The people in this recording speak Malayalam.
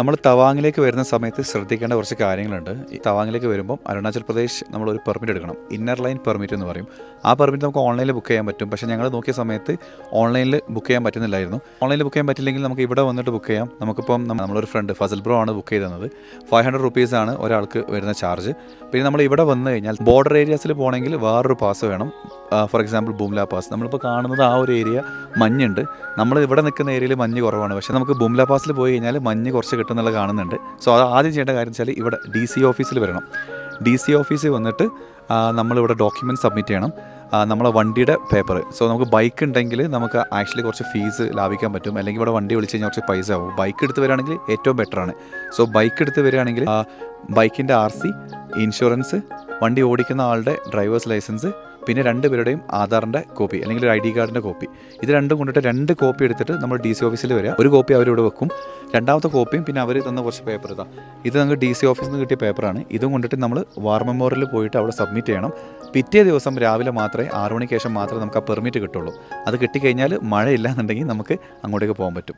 നമ്മൾ തവാങ്ങിലേക്ക് വരുന്ന സമയത്ത് ശ്രദ്ധിക്കേണ്ട കുറച്ച് കാര്യങ്ങളുണ്ട്. ഈ തവാങ്ങിലേക്ക് വരുമ്പോൾ അരുണാചൽ പ്രദേശ് നമ്മൾ ഒരു പെർമിറ്റ് എടുക്കണം. ഇന്നർ ലൈൻ പെർമിറ്റ് എന്ന് പറയും. ആ പെർമിറ്റ് നമുക്ക് ഓൺലൈനിൽ ബുക്ക് ചെയ്യാൻ പറ്റും. പക്ഷേ ഞങ്ങൾ നോക്കിയ സമയത്ത് ഓൺലൈനിൽ ബുക്ക് ചെയ്യാൻ പറ്റുന്നില്ലായിരുന്നു. ഓൺലൈനിൽ ബുക്ക് ചെയ്യാൻ പറ്റില്ലെങ്കിൽ നമുക്ക് ഇവിടെ വന്നിട്ട് ബുക്ക് ചെയ്യാം. നമുക്കിപ്പം നമ്മ- നമ്മളൊരു ഫ്രണ്ട് ഫസൽ ബ്രോ ആണ് ബുക്ക് ചെയ്തത്. ഫൈവ് ഹൺഡ്രഡ് റുപ്പീസാണ് ഒരാൾക്ക് വരുന്ന ചാർജ് പിന്നെ നമ്മൾ ഇവിടെ വന്നു കഴിഞ്ഞാൽ ബോർഡർ ഏരിയാസിൽ പോകണമെങ്കിൽ വേറൊരു പാസ് വേണം. ഫോർ എക്സാമ്പിൾ ബൂംല പാസ് നമ്മളിപ്പോൾ കാണുന്നത് ആ ഒരു ഏരിയ മഞ്ഞുണ്ട്. നമ്മൾ ഇവിടെ നിൽക്കുന്ന ഏരിയയിൽ മഞ്ഞ് കുറവാണ്. പക്ഷേ നമുക്ക് ബുംല പാസിൽ പോയി കഴിഞ്ഞാൽ മഞ്ഞ് കുറച്ച് കിട്ടുന്നുള്ള കാണുന്നുണ്ട്. സോ അത് ആദ്യം ചെയ്യേണ്ട കാര്യം വെച്ചാൽ ഇവിടെ ഡി സി ഓഫീസിൽ വരണം. ഡി സി ഓഫീസിൽ വന്നിട്ട് നമ്മളിവിടെ ഡോക്യുമെന്റ് സബ്മിറ്റ് ചെയ്യണം. നമ്മളെ വണ്ടിയുടെ പേപ്പർ. സോ നമുക്ക് ബൈക്ക് ഉണ്ടെങ്കിൽ നമുക്ക് ആക്ച്വലി കുറച്ച് ഫീസ് ലാഭിക്കാൻ പറ്റും. അല്ലെങ്കിൽ ഇവിടെ വണ്ടി വിളിച്ച് കഴിഞ്ഞാൽ കുറച്ച് പൈസ ആവും. ബൈക്ക് എടുത്ത് വരികയാണെങ്കിൽ ഏറ്റവും ബെറ്ററാണ്. സോ ബൈക്ക് എടുത്ത് വരികയാണെങ്കിൽ ബൈക്കിന്റെ ആർ സി ഇൻഷുറൻസ് വണ്ടി ഓടിക്കുന്ന ആളുടെ ഡ്രൈവേഴ്സ് ലൈസൻസ് പിന്നെ രണ്ടുപേരുടെയും ആധാറിന്റെ കോപ്പി അല്ലെങ്കിൽ ഒരു ഐ ഡി കാർഡിന്റെ കോപ്പി ഇത് രണ്ടും കൊണ്ടിട്ട് രണ്ട് കോപ്പി എടുത്തിട്ട് നമ്മൾ ഡി സി ഓഫീസിൽ വരിക ഒരു കോപ്പി അവരിവിടെ വെക്കും. രണ്ടാമത്തെ കോപ്പിയും പിന്നെ അവർ തന്ന കുറച്ച് പേപ്പർ ഇതാ. ഇത് നമുക്ക് ഡി സി ഓഫീസിൽ നിന്ന് കിട്ടിയ പേപ്പറാണ് ഇതും കൊണ്ടിട്ട് നമ്മൾ വാർ മെമ്മോറിയൽ പോയിട്ട് അവിടെ സബ്മിറ്റ് ചെയ്യണം. പിറ്റേ ദിവസം രാവിലെ മാത്രമേ ആറു മണിക്ക് ശേഷം മാത്രമേ നമുക്ക് ആ പെർമിറ്റ് കിട്ടുള്ളൂ. അത് കിട്ടിക്കഴിഞ്ഞാൽ മഴയില്ല എന്നുണ്ടെങ്കിൽ നമുക്ക് അങ്ങോട്ടേക്ക് പോകാൻ പറ്റും.